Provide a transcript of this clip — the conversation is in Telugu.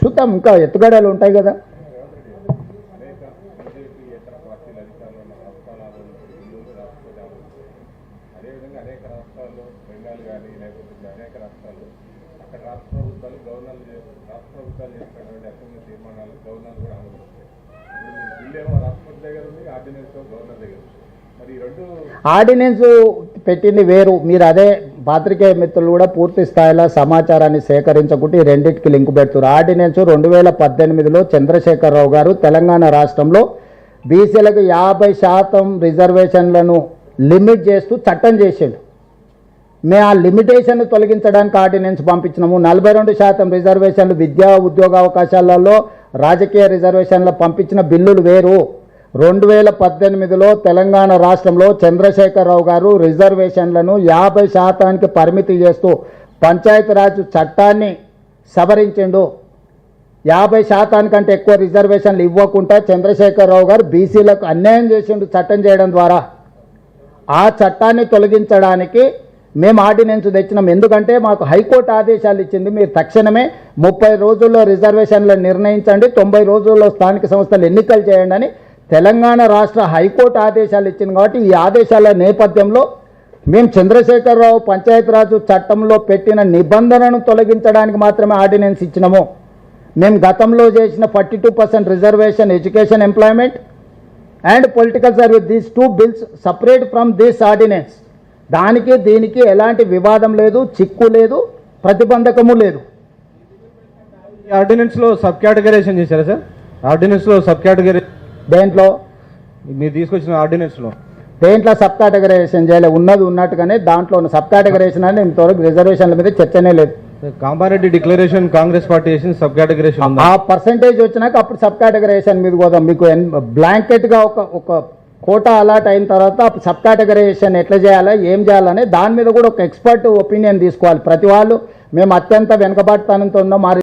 చూద్దాం ఇంకా ఎత్తుగడలు ఉంటాయి కదా. ఆర్డినెన్స్ పెట్టింది వేరు. మీరు అదే పాత్రికేయ మిత్రులు కూడా పూర్తి స్థాయిలో సమాచారాన్ని సేకరించకుంటే ఈ రెండింటికి లింక్ పెడుతున్నారు. ఆర్డినెన్స్ రెండు వేల పద్దెనిమిదిలో చంద్రశేఖరరావు గారు తెలంగాణ రాష్ట్రంలో బీసీలకు యాభై శాతం రిజర్వేషన్లను లిమిట్ చేస్తూ చట్టం చేసిండు. మేము ఆ లిమిటేషన్ తొలగించడానికి ఆర్డినెన్స్ పంపించినాము. నలభై రెండు శాతం రిజర్వేషన్లు విద్యా ఉద్యోగ అవకాశాలలో రాజకీయ రిజర్వేషన్లు పంపించిన బిల్లులు వేరు. రెండు వేల పద్దెనిమిదిలో తెలంగాణ రాష్ట్రంలో చంద్రశేఖరరావు గారు రిజర్వేషన్లను యాభై శాతానికి పరిమితి చేస్తూ పంచాయతీరాజ్ చట్టాన్ని సవరించిండు. యాభై శాతానికంటే ఎక్కువ రిజర్వేషన్లు ఇవ్వకుండా చంద్రశేఖరరావు గారు బీసీలకు అన్యాయం చేసిండు చట్టం చేయడం ద్వారా. ఆ చట్టాన్ని తొలగించడానికి మేము ఆర్డినెన్స్ తెచ్చినాం. ఎందుకంటే మాకు హైకోర్టు ఆదేశాలు ఇచ్చింది మీరు తక్షణమే ముప్పై రోజుల్లో రిజర్వేషన్లు నిర్ణయించండి తొంభై రోజుల్లో స్థానిక సంస్థలు ఎన్నికలు చేయండి అని తెలంగాణ రాష్ట్ర హైకోర్టు ఆదేశాలు ఇచ్చింది కాబట్టి ఈ ఆదేశాల నేపథ్యంలో మేము చంద్రశేఖరరావు పంచాయతీరాజు చట్టంలో పెట్టిన నిబంధనను తొలగించడానికి మాత్రమే ఆర్డినెన్స్ ఇచ్చినాము. మేము గతంలో చేసిన forty two percent reservation education employment and political service these two bills separate from this ordinance దానికి దీనికి ఎలాంటి వివాదం లేదు చిక్కు లేదు ప్రతిబంధకము లేదు. ఈ సబ్ కేటగరైజేషన్ చేశారా సార్? ఆర్డినెన్స్లో సబ్ కేటగరీ దేంట్లో? మీరు తీసుకొచ్చిన ఆర్డినెన్స్లో దేంట్లో సబ్ కేటగరైజేషన్ చేయలే? ఉన్నది ఉన్నట్టుగానే దాంట్లో ఉన్న సబ్ కేటగరైజేషన్ అని ఇంతవరకు రిజర్వేషన్ల మీద చర్చనే లేదు. కామారెడ్డి డిక్లరేషన్ కాంగ్రెస్ పార్టీ చేసిన సబ్ కేటగరైజేషన్ ఉందా? ఆ పర్సంటేజ్ వచ్చినాక అప్పుడు సబ్ కేటగరైజేషన్ మీద పోదాం. మీకు బ్లాంకెట్గా ఒక ఒక కోటా అలాట్ అయిన తర్వాత అప్పుడు సబ్ కేటగరైజేషన్ ఎట్లా చేయాలా ఏం చేయాలని దాని మీద కూడా ఒక ఎక్స్పర్ట్ ఒపీనియన్ తీసుకోవాలి. ప్రతి వాళ్ళు మేము అత్యంత వెనుకబాటుతనంతో ఉన్నాం.